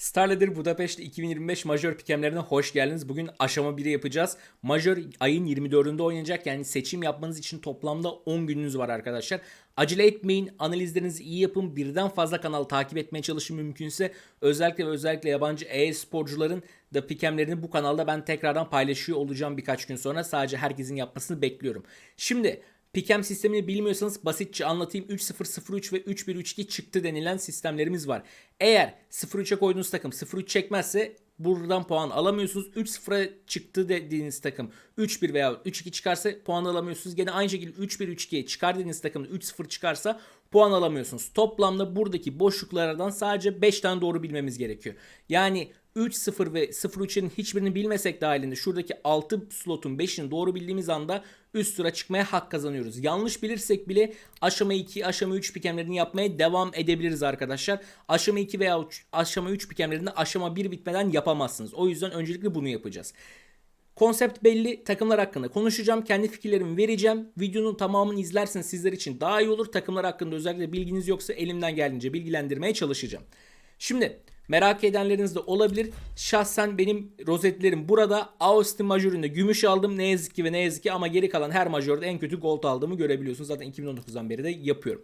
Starladder Budapest 2025 Major Pikemlerine hoş geldiniz. Bugün aşama 1'i yapacağız. Major ayın 24'ünde oynanacak. Yani seçim yapmanız için toplamda 10 gününüz var arkadaşlar. Acele etmeyin. Analizlerinizi iyi yapın. Birden fazla kanal takip etmeye çalışın mümkünse. Özellikle ve özellikle yabancı e-sporcuların da pikemlerini bu kanalda ben tekrardan paylaşıyor olacağım birkaç gün sonra. Sadece herkesin yapmasını bekliyorum. Şimdi Pikem sistemini bilmiyorsanız basitçe anlatayım. 3-0-0-3 ve 3-1-3-2 çıktı denilen sistemlerimiz var. Eğer 0-3'e koyduğunuz takım 0-3 çekmezse buradan puan alamıyorsunuz. 3-0'a çıktı dediğiniz takım 3-1 veya 3-2 çıkarsa puan alamıyorsunuz. Gene aynı şekilde 3-1-3-2'ye çıkar dediğiniz takım 3-0 çıkarsa puan alamıyorsunuz. Toplamda buradaki boşluklardan sadece 5 tane doğru bilmemiz gerekiyor. Yani 3-0 ve 0-3'ün hiçbirini bilmesek dahilinde şuradaki 6 slotun 5'ini doğru bildiğimiz anda üst tura çıkmaya hak kazanıyoruz. Yanlış bilirsek bile aşama 2, aşama 3 pikemlerini yapmaya devam edebiliriz arkadaşlar. Aşama 2 veya aşama 3 pikemlerini aşama 1 bitmeden yapamazsınız. O yüzden öncelikle bunu yapacağız. Konsept belli. Takımlar hakkında konuşacağım. Kendi fikirlerimi vereceğim. Videonun tamamını izlerseniz sizler için daha iyi olur. Takımlar hakkında özellikle bilginiz yoksa elimden geldiğince bilgilendirmeye çalışacağım. Şimdi Merak edenleriniz de olabilir. Şahsen benim rozetlerim burada. Austin majöründe gümüş aldım. Ne yazık ki ve ne yazık ki ama geri kalan her majörde en kötü gold aldığımı görebiliyorsunuz. Zaten 2019'dan beri de yapıyorum.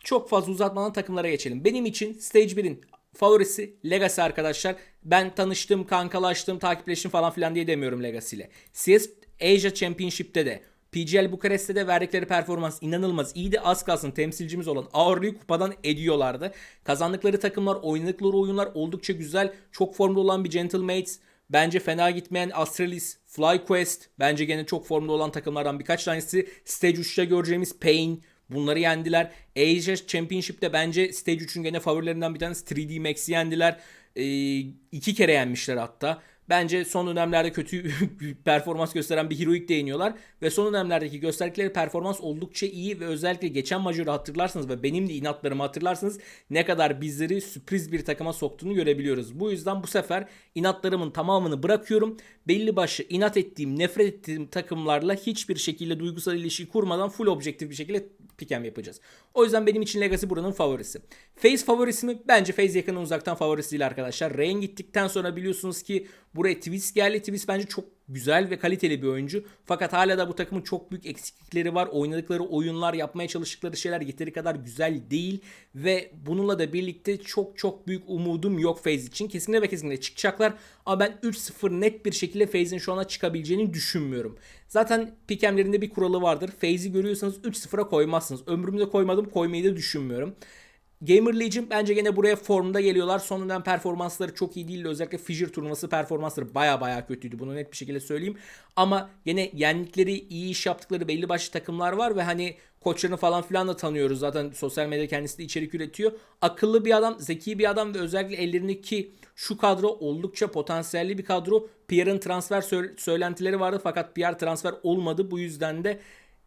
Çok fazla uzatmadan takımlara geçelim. Benim için Stage 1'in favorisi Legacy arkadaşlar. Ben tanıştım, kankalaştım, takipleştim falan filan diye demiyorum Legacy ile. CS Asia Championship'te de PGL Bukarest'te de verdikleri performans inanılmaz iyiydi. Az kalsın temsilcimiz olan Aurlu'yu kupadan ediyorlardı. Kazandıkları takımlar, oynadıkları oyunlar oldukça güzel. Çok formda olan bir Gentlemates. Bence fena gitmeyen Astralis, FlyQuest. Bence gene çok formda olan takımlardan birkaç tanesi. Stage 3'te göreceğimiz Pain. Bunları yendiler. Asia Championship'te bence Stage 3'ün gene favorilerinden bir tanesi 3D Max'i yendiler. Ee, iki kere yenmişler hatta. Bence son dönemlerde kötü performans gösteren bir Heroic değiniyorlar. Ve son dönemlerdeki gösterdikleri performans oldukça iyi ve özellikle geçen majörü hatırlarsanız ve benim de inatlarımı hatırlarsanız ne kadar bizleri sürpriz bir takıma soktuğunu görebiliyoruz. Bu yüzden bu sefer inatlarımın tamamını bırakıyorum. Belli başlı inat ettiğim, nefret ettiğim takımlarla hiçbir şekilde duygusal ilişki kurmadan full objektif bir şekilde pikem yapacağız. O yüzden benim için Legacy buranın favorisi. Phase favorisi mi? Bence Phase yakından uzaktan favorisi değil arkadaşlar. Rain gittikten sonra biliyorsunuz ki buraya Twist geldi. Twist bence çok güzel ve kaliteli bir oyuncu. Fakat hala da bu takımın çok büyük eksiklikleri var. Oynadıkları oyunlar, yapmaya çalıştıkları şeyler yeteri kadar güzel değil. Ve bununla da birlikte çok çok büyük umudum yok FaZe için. Kesinlikle ve kesinlikle çıkacaklar. Ama ben 3-0 net bir şekilde FaZe'in şu ana çıkabileceğini düşünmüyorum. Zaten pikemlerinde bir kuralı vardır. FaZe'i görüyorsanız 3-0'a koymazsınız. Ömrümde koymadım, koymayı da düşünmüyorum. Gamer Legion bence gene buraya formda geliyorlar. Son dönem performansları çok iyi değildi. Özellikle Fissure turnuvası performansları baya baya kötüydü. Bunu net bir şekilde söyleyeyim. Ama gene yendikleri, iyi iş yaptıkları belli başlı takımlar var ve hani koçlarını falan filan da tanıyoruz. Zaten sosyal medyada kendisi de içerik üretiyor. Akıllı bir adam, zeki bir adam ve özellikle ellerindeki şu kadro oldukça potansiyelli bir kadro. Pierre'ın transfer söylentileri vardı fakat Pierre transfer olmadı. Bu yüzden de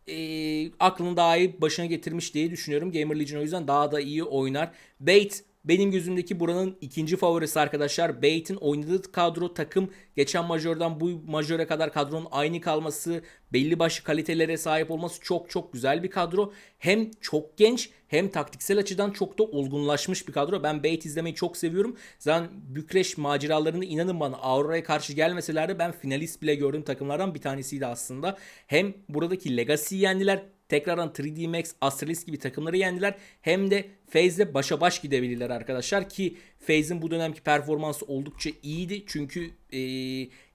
e, aklını daha iyi başına getirmiş diye düşünüyorum. Gamer Legion o yüzden daha da iyi oynar. Bait benim gözümdeki buranın ikinci favorisi arkadaşlar. Bait'in oynadığı kadro takım geçen majörden bu majöre kadar kadronun aynı kalması, belli başlı kalitelere sahip olması çok çok güzel bir kadro. Hem çok genç hem taktiksel açıdan çok da olgunlaşmış bir kadro. Ben Bait izlemeyi çok seviyorum. Zaten Bükreş maceralarını inanın bana Aurora'ya karşı gelmeseler de ben finalist bile gördüğüm takımlardan bir tanesiydi aslında. Hem buradaki Legacy'yi yendiler tekrardan 3D Max, Astralis gibi takımları yendiler. Hem de FaZe'le başa baş gidebilirler arkadaşlar ki FaZe'in bu dönemki performansı oldukça iyiydi. Çünkü e,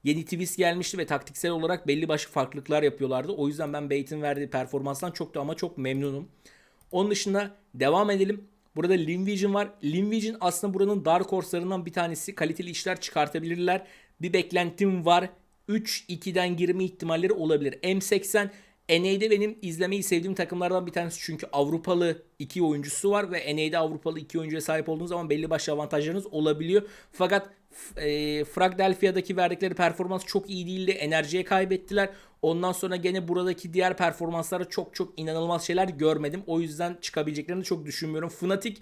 yeni twist gelmişti ve taktiksel olarak belli başlı farklılıklar yapıyorlardı. O yüzden ben Bait'in verdiği performanstan çok da ama çok memnunum. Onun dışında devam edelim. Burada Limvision var. Limvision aslında buranın Dark Horse'larından bir tanesi. Kaliteli işler çıkartabilirler. Bir beklentim var. 3-2'den girme ihtimalleri olabilir. M80 NA'de benim izlemeyi sevdiğim takımlardan bir tanesi çünkü Avrupalı iki oyuncusu var ve NA'de Avrupalı iki oyuncuya sahip olduğunuz zaman belli başlı avantajlarınız olabiliyor. Fakat e, Philadelphia'daki verdikleri performans çok iyi değildi. Enerjiye kaybettiler. Ondan sonra gene buradaki diğer performanslara çok çok inanılmaz şeyler görmedim. O yüzden çıkabileceklerini çok düşünmüyorum. Fnatic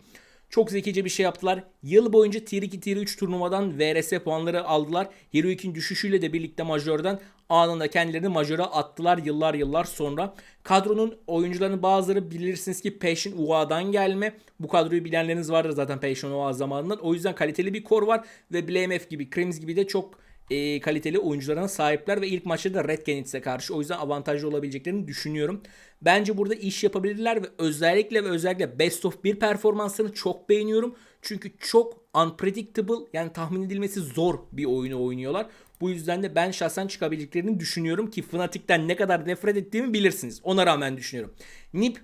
Çok zekice bir şey yaptılar. Yıl boyunca Tier 2 Tier 3 turnuvadan VRS puanları aldılar. Heroic'in düşüşüyle de birlikte majörden anında kendilerini majöre attılar yıllar yıllar sonra. Kadronun oyuncularının bazıları bilirsiniz ki Passion UA'dan gelme. Bu kadroyu bilenleriniz vardır zaten Passion UA zamanından. O yüzden kaliteli bir kor var ve BLMF gibi, Crims gibi de çok e, kaliteli oyuncularına sahipler ve ilk maçta da Red Canids'e karşı o yüzden avantajlı olabileceklerini düşünüyorum. Bence burada iş yapabilirler ve özellikle ve özellikle Best of 1 performanslarını çok beğeniyorum. Çünkü çok unpredictable yani tahmin edilmesi zor bir oyunu oynuyorlar. Bu yüzden de ben şahsen çıkabileceklerini düşünüyorum ki Fnatic'ten ne kadar nefret ettiğimi bilirsiniz. Ona rağmen düşünüyorum. Nip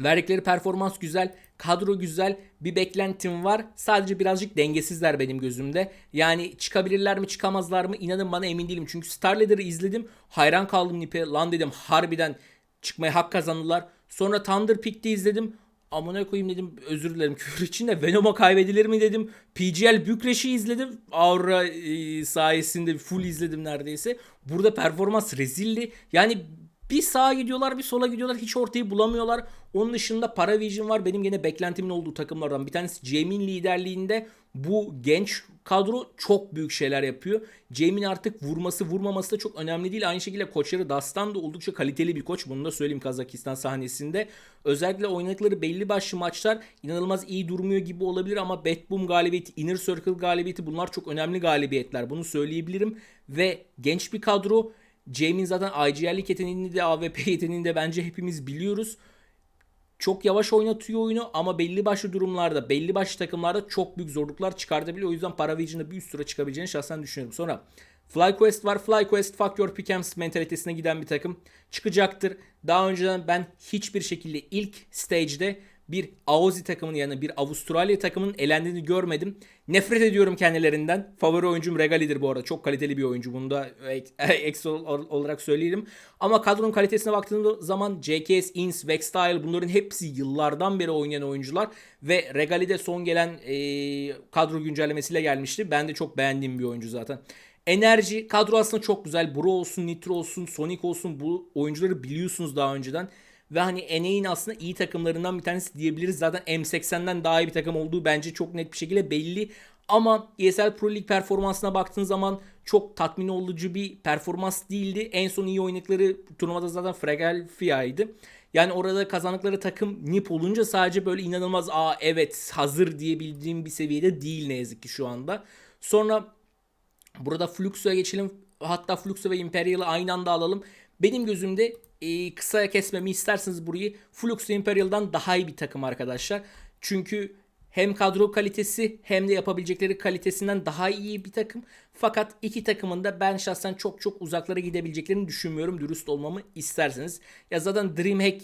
Verdikleri performans güzel, kadro güzel, bir beklentim var. Sadece birazcık dengesizler benim gözümde. Yani çıkabilirler mi çıkamazlar mı inanın bana emin değilim. Çünkü Star izledim. Hayran kaldım Nip'e. Lan dedim harbiden çıkmaya hak kazandılar. Sonra Thunder Peak'te izledim. Amına koyayım dedim özür dilerim küfür için de Venom'a kaybedilir mi dedim. PGL Bükreş'i izledim. Aura e, sayesinde full izledim neredeyse. Burada performans rezildi. Yani bir sağa gidiyorlar bir sola gidiyorlar hiç ortayı bulamıyorlar. Onun dışında Paravision var benim gene beklentimin olduğu takımlardan bir tanesi Jamie'in liderliğinde bu genç kadro çok büyük şeyler yapıyor. Jamie'in artık vurması vurmaması da çok önemli değil. Aynı şekilde koçları Dastan da oldukça kaliteli bir koç. Bunu da söyleyeyim Kazakistan sahnesinde. Özellikle oynadıkları belli başlı maçlar inanılmaz iyi durmuyor gibi olabilir ama Bad Boom galibiyeti, Inner Circle galibiyeti bunlar çok önemli galibiyetler. Bunu söyleyebilirim. Ve genç bir kadro. Jamie'in zaten IGL'lik yeteneğini de AWP yeteneğini de bence hepimiz biliyoruz. Çok yavaş oynatıyor oyunu ama belli başlı durumlarda, belli başlı takımlarda çok büyük zorluklar çıkartabiliyor. O yüzden Paravision'da bir üst tura çıkabileceğini şahsen düşünüyorum. Sonra FlyQuest var. FlyQuest fuck your pickems mentalitesine giden bir takım. Çıkacaktır. Daha önceden ben hiçbir şekilde ilk stage'de bir Aussie takımının yani bir Avustralya takımının elendiğini görmedim. Nefret ediyorum kendilerinden. Favori oyuncum Regali'dir bu arada. Çok kaliteli bir oyuncu. Bunu da ekstra olarak söyleyelim. Ama kadronun kalitesine baktığımız zaman JKS, Ins, Vextile bunların hepsi yıllardan beri oynayan oyuncular. Ve Regali'de son gelen e, kadro güncellemesiyle gelmişti. Ben de çok beğendiğim bir oyuncu zaten. Enerji kadro aslında çok güzel. Bro olsun, Nitro olsun, Sonic olsun bu oyuncuları biliyorsunuz daha önceden. Ve hani NA'in aslında iyi takımlarından bir tanesi diyebiliriz. Zaten M80'den daha iyi bir takım olduğu bence çok net bir şekilde belli. Ama ESL Pro League performansına baktığın zaman çok tatmin olucu bir performans değildi. En son iyi oynadıkları turnuvada zaten Philadelphia'ydı. Yani orada kazandıkları takım NIP olunca sadece böyle inanılmaz aa evet hazır diyebildiğim bir seviyede değil ne yazık ki şu anda. Sonra burada Flux'a geçelim. Hatta Flux'u ve Imperial'ı aynı anda alalım. Benim gözümde e, kısaya kesmemi isterseniz burayı Flux Imperial'dan daha iyi bir takım arkadaşlar. Çünkü hem kadro kalitesi hem de yapabilecekleri kalitesinden daha iyi bir takım. Fakat iki takımın da ben şahsen çok çok uzaklara gidebileceklerini düşünmüyorum. Dürüst olmamı isterseniz. Ya zaten Dreamhack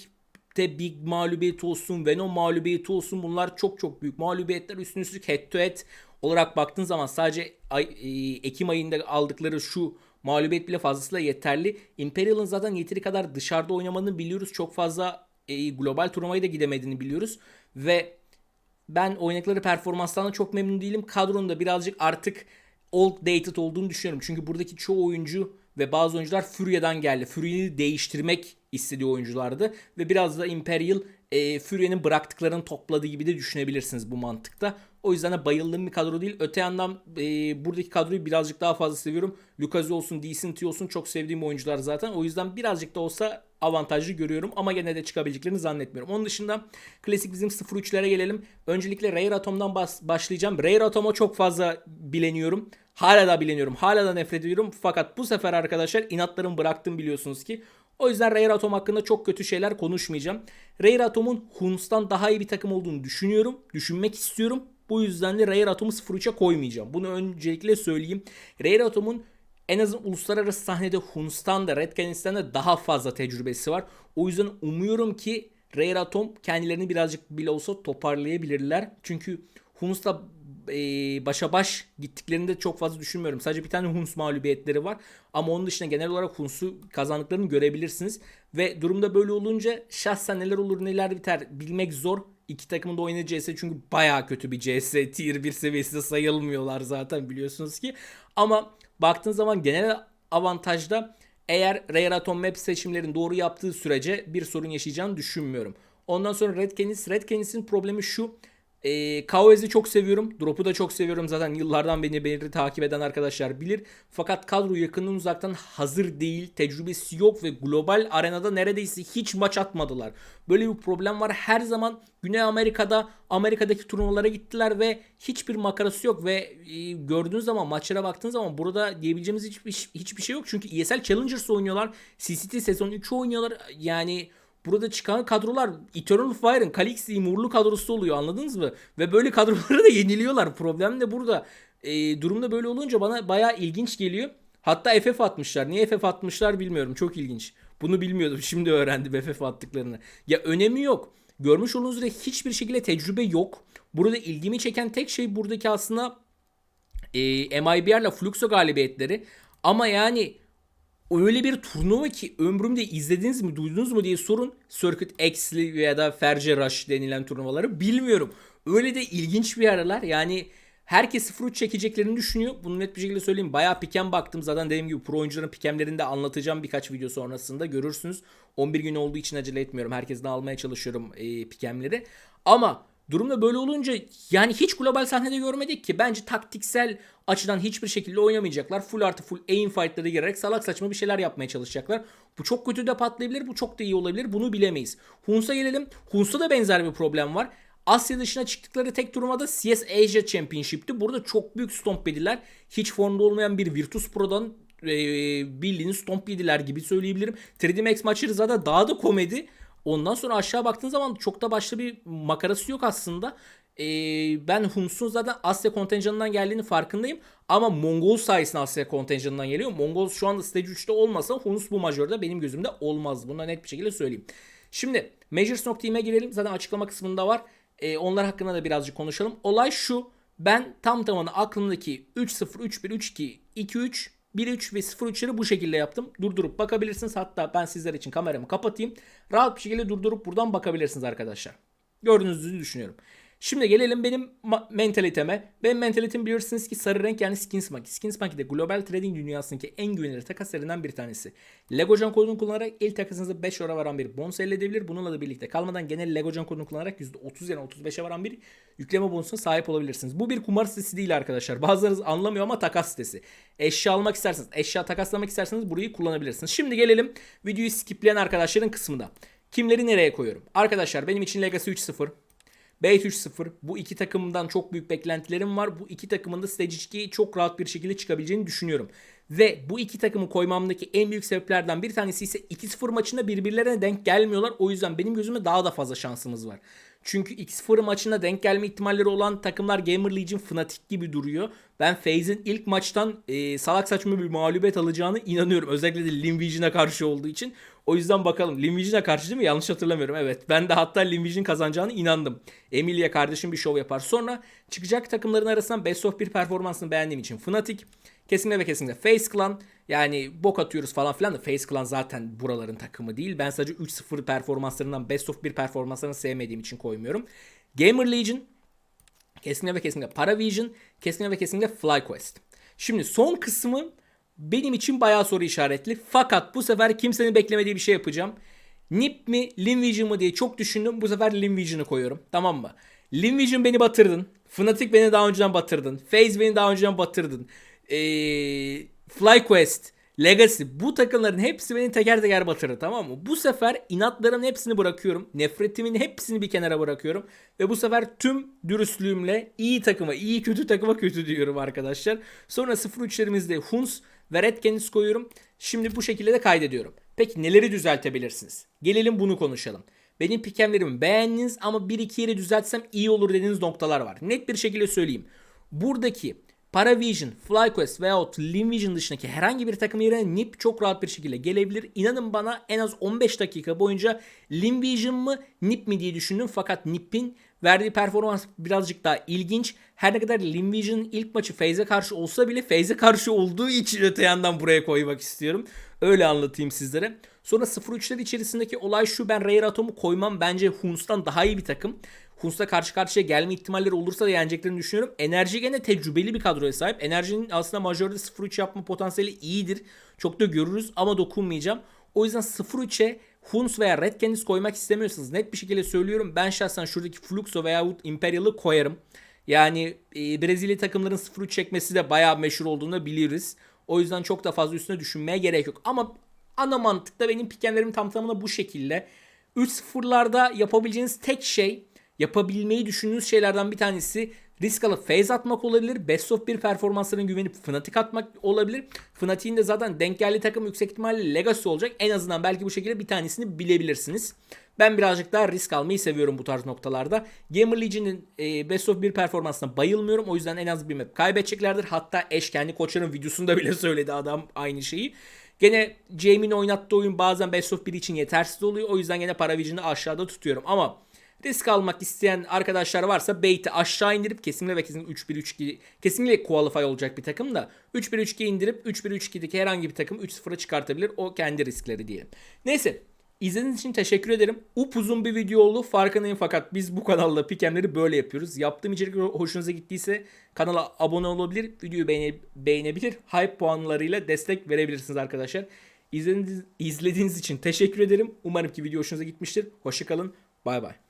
de Big mağlubiyeti olsun, Venom mağlubiyeti olsun bunlar çok çok büyük mağlubiyetler. Üstüne üstlük head to head olarak baktığın zaman sadece ay, e, Ekim ayında aldıkları şu mağlubiyet bile fazlasıyla yeterli. Imperial'ın zaten yeteri kadar dışarıda oynamadığını biliyoruz. Çok fazla e, global turnuvayı da gidemediğini biliyoruz. Ve ben oynadıkları performanstan da çok memnun değilim. Kadronun da birazcık artık old dated olduğunu düşünüyorum. Çünkü buradaki çoğu oyuncu ve bazı oyuncular Furia'dan geldi. Furia'yı değiştirmek istediği oyunculardı. Ve biraz da Imperial e, Furia'nın bıraktıklarını topladığı gibi de düşünebilirsiniz bu mantıkta. O yüzden de bayıldığım bir kadro değil. Öte yandan e, buradaki kadroyu birazcık daha fazla seviyorum. Lucas olsun, Decent olsun çok sevdiğim oyuncular zaten. O yüzden birazcık da olsa avantajlı görüyorum ama gene de çıkabileceklerini zannetmiyorum. Onun dışında klasik bizim 0-3'lere gelelim. Öncelikle Rare Atom'dan başlayacağım. Rare Atom'a çok fazla bileniyorum. Hala da bileniyorum. Hala da nefret ediyorum. Fakat bu sefer arkadaşlar inatlarımı bıraktım biliyorsunuz ki. O yüzden Rare Atom hakkında çok kötü şeyler konuşmayacağım. Rare Atom'un Huns'tan daha iyi bir takım olduğunu düşünüyorum. Düşünmek istiyorum. Bu yüzden de Rare Atom'u 0-3'e koymayacağım. Bunu öncelikle söyleyeyim. Rare Atom'un en azından uluslararası sahnede Huns'tan da Red Canids'ten de daha fazla tecrübesi var. O yüzden umuyorum ki Rare Atom kendilerini birazcık bile olsa toparlayabilirler. Çünkü Huns'la e, başa baş gittiklerinde çok fazla düşünmüyorum. Sadece bir tane Huns mağlubiyetleri var. Ama onun dışında genel olarak Huns'u kazandıklarını görebilirsiniz. Ve durumda böyle olunca şahsen neler olur neler biter bilmek zor. İki takımın da oynadığı CS çünkü baya kötü bir CS tier 1 seviyesinde sayılmıyorlar zaten biliyorsunuz ki. Ama baktığın zaman genel avantajda eğer Rare Atom Map seçimlerini doğru yaptığı sürece bir sorun yaşayacağını düşünmüyorum. Ondan sonra Red Canis, Red Canis'in problemi şu. E, Kauez'i çok seviyorum. Drop'u da çok seviyorum. Zaten yıllardan beni beni takip eden arkadaşlar bilir. Fakat kadro yakından uzaktan hazır değil. Tecrübesi yok ve global arenada neredeyse hiç maç atmadılar. Böyle bir problem var. Her zaman Güney Amerika'da Amerika'daki turnuvalara gittiler ve hiçbir makarası yok ve e, gördüğünüz zaman maçlara baktığınız zaman burada diyebileceğimiz hiçbir, hiçbir şey yok. Çünkü ESL Challengers oynuyorlar. CCT sezon 3 oynuyorlar. Yani burada çıkan kadrolar Eternal Fire'ın Calix'i Murlu kadrosu oluyor anladınız mı? Ve böyle kadroları da yeniliyorlar. Problem de burada. E, durumda böyle olunca bana bayağı ilginç geliyor. Hatta FF atmışlar. Niye FF atmışlar bilmiyorum. Çok ilginç. Bunu bilmiyordum. Şimdi öğrendim FF attıklarını. Ya önemi yok. Görmüş olduğunuz üzere hiçbir şekilde tecrübe yok. Burada ilgimi çeken tek şey buradaki aslında e, MIBR ile Fluxo galibiyetleri. Ama yani öyle bir turnuva ki ömrümde izlediniz mi duydunuz mu diye sorun. Circuit X'li ya da Ferce Rush denilen turnuvaları bilmiyorum. Öyle de ilginç bir aralar yani herkes 0-3 çekeceklerini düşünüyor. Bunu net bir şekilde söyleyeyim. Bayağı pikem baktım. Zaten dediğim gibi pro oyuncuların pikemlerini de anlatacağım birkaç video sonrasında. Görürsünüz. 11 gün olduğu için acele etmiyorum. Herkesten almaya çalışıyorum e, pikemleri. Ama durumda böyle olunca yani hiç global sahnede görmedik ki. Bence taktiksel açıdan hiçbir şekilde oynamayacaklar. Full artı full aim fight'lara girerek salak saçma bir şeyler yapmaya çalışacaklar. Bu çok kötü de patlayabilir. Bu çok da iyi olabilir. Bunu bilemeyiz. Huns'a gelelim. Huns'ta da benzer bir problem var. Asya dışına çıktıkları tek turnuvada CS Asia Championship'ti. Burada çok büyük stomp yediler. Hiç formda olmayan bir Virtus Pro'dan e, bildiğiniz stomp yediler gibi söyleyebilirim. 3D Max maçları zaten daha da komedi. Ondan sonra aşağı baktığın zaman çok da başka bir makarası yok aslında. Ee, ben Huns'un zaten Asya kontenjanından geldiğini farkındayım. Ama Mongol sayesinde Asya kontenjanından geliyor. Mongol şu anda stage 3'te olmasa Huns bu majörde benim gözümde olmaz. Bunu net bir şekilde söyleyeyim. Şimdi Majors.team'e girelim. Zaten açıklama kısmında var. Ee, onlar hakkında da birazcık konuşalım. Olay şu. Ben tam tamına aklımdaki 3-0, 3-1, 3-2, 2-3, 1-3 ve 0-3'leri bu şekilde yaptım. Durdurup bakabilirsiniz. Hatta ben sizler için kameramı kapatayım. Rahat bir şekilde durdurup buradan bakabilirsiniz arkadaşlar. Gördüğünüzü düşünüyorum. Şimdi gelelim benim mentaliteme. Benim mentalitem biliyorsunuz ki sarı renk yani Skins Monkey. Skins Monkey de global trading dünyasındaki en güvenilir takaslarından bir tanesi. Legocan kodunu kullanarak ilk takasınızda 5 euro varan bir bonus elde edebilir. Bununla da birlikte kalmadan genel Legocan kodunu kullanarak %30 yani 35'e varan bir yükleme bonusuna sahip olabilirsiniz. Bu bir kumar sitesi değil arkadaşlar. Bazılarınız anlamıyor ama takas sitesi. Eşya almak isterseniz, eşya takaslamak isterseniz burayı kullanabilirsiniz. Şimdi gelelim videoyu skipleyen arkadaşların kısmında. Kimleri nereye koyuyorum? Arkadaşlar benim için Legacy 3.0 B3-0 bu iki takımdan çok büyük beklentilerim var. Bu iki takımın da Stage 2'ye çok rahat bir şekilde çıkabileceğini düşünüyorum. Ve bu iki takımı koymamdaki en büyük sebeplerden bir tanesi ise 2-0 maçında birbirlerine denk gelmiyorlar. O yüzden benim gözüme daha da fazla şansımız var. Çünkü X0 maçına denk gelme ihtimalleri olan takımlar Gamer Legion Fnatic gibi duruyor. Ben FaZe'in ilk maçtan e, salak saçma bir mağlubiyet alacağını inanıyorum. Özellikle de Lim karşı olduğu için. O yüzden bakalım. Lim karşı değil mi? Yanlış hatırlamıyorum. Evet. Ben de hatta Lim kazanacağını inandım. Emilia kardeşim bir şov yapar. Sonra çıkacak takımların arasından Best of 1 performansını beğendiğim için Fnatic. Kesinlikle ve kesinlikle Face Clan. Yani bok atıyoruz falan filan da Face Clan zaten buraların takımı değil. Ben sadece 3-0 performanslarından Best of 1 performanslarını sevmediğim için koymuyorum. Gamer Legion. Kesinlikle ve kesinlikle Paravision. Kesinlikle ve kesinlikle FlyQuest. Şimdi son kısmı benim için bayağı soru işaretli. Fakat bu sefer kimsenin beklemediği bir şey yapacağım. Nip mi Limvision mı diye çok düşündüm. Bu sefer Limvision'ı koyuyorum. Tamam mı? Limvision beni batırdın. Fnatic beni daha önceden batırdın. FaZe beni daha önceden batırdın e, FlyQuest, Legacy bu takımların hepsi beni teker teker batırır tamam mı? Bu sefer inatların hepsini bırakıyorum. Nefretimin hepsini bir kenara bırakıyorum. Ve bu sefer tüm dürüstlüğümle iyi takıma, iyi kötü takıma kötü diyorum arkadaşlar. Sonra 0-3'lerimizde Huns ve Red Canids koyuyorum. Şimdi bu şekilde de kaydediyorum. Peki neleri düzeltebilirsiniz? Gelelim bunu konuşalım. Benim pikemlerimi beğendiniz ama 1-2 yeri düzeltsem iyi olur dediğiniz noktalar var. Net bir şekilde söyleyeyim. Buradaki Paravision, FlyQuest veyahut Limvision dışındaki herhangi bir takım yerine NIP çok rahat bir şekilde gelebilir. İnanın bana en az 15 dakika boyunca Limvision mı NIP mi diye düşündüm. Fakat NIP'in verdiği performans birazcık daha ilginç. Her ne kadar Limvision'ın ilk maçı FaZe karşı olsa bile FaZe karşı olduğu için öte yandan buraya koymak istiyorum. Öyle anlatayım sizlere. Sonra 0-3'ler içerisindeki olay şu ben Rare Atom'u koymam. Bence Huns'tan daha iyi bir takım. Huns'la karşı karşıya gelme ihtimalleri olursa da yeneceklerini düşünüyorum. Enerji gene tecrübeli bir kadroya sahip. Enerjinin aslında majörde 0-3 yapma potansiyeli iyidir. Çok da görürüz ama dokunmayacağım. O yüzden 0-3'e Huns veya Red Canids koymak istemiyorsanız net bir şekilde söylüyorum. Ben şahsen şuradaki Fluxo veya Imperial'ı koyarım. Yani e, Brezilya takımların 0-3 çekmesi de bayağı meşhur olduğunu biliyoruz. O yüzden çok da fazla üstüne düşünmeye gerek yok. Ama ana mantıkta benim pikemlerim tam tamına bu şekilde. 3-0'larda yapabileceğiniz tek şey yapabilmeyi düşündüğünüz şeylerden bir tanesi risk alıp phase atmak olabilir. Best of 1 performanslarına güvenip Fnatic atmak olabilir. Fnatic'in de zaten denk geldiği takım yüksek ihtimalle Legacy olacak. En azından belki bu şekilde bir tanesini bilebilirsiniz. Ben birazcık daha risk almayı seviyorum bu tarz noktalarda. Gamer Legion'in e, Best of 1 performansına bayılmıyorum. O yüzden en az bir map kaybedeceklerdir. Hatta Eş kendi koçların videosunda bile söyledi adam aynı şeyi. Gene Jamie'nin oynattığı oyun bazen Best of 1 için yetersiz oluyor. O yüzden gene para vision'ı aşağıda tutuyorum. Ama risk almak isteyen arkadaşlar varsa bait'i aşağı indirip kesinlikle ve kesinlikle 3-1-3-2 kesinlikle qualify olacak bir takım da 3-1-3-2 indirip 3-1-3-2'deki herhangi bir takım 3-0'a çıkartabilir. O kendi riskleri diyelim. Neyse İzlediğiniz için teşekkür ederim. Upuzun bir video oldu farkındayım fakat biz bu kanalda pikemleri böyle yapıyoruz. Yaptığım içerik hoşunuza gittiyse kanala abone olabilir, videoyu beğene, beğenebilir, hype puanlarıyla destek verebilirsiniz arkadaşlar. İzlediğiniz, izlediğiniz için teşekkür ederim. Umarım ki video hoşunuza gitmiştir. Hoşçakalın. Bay bay.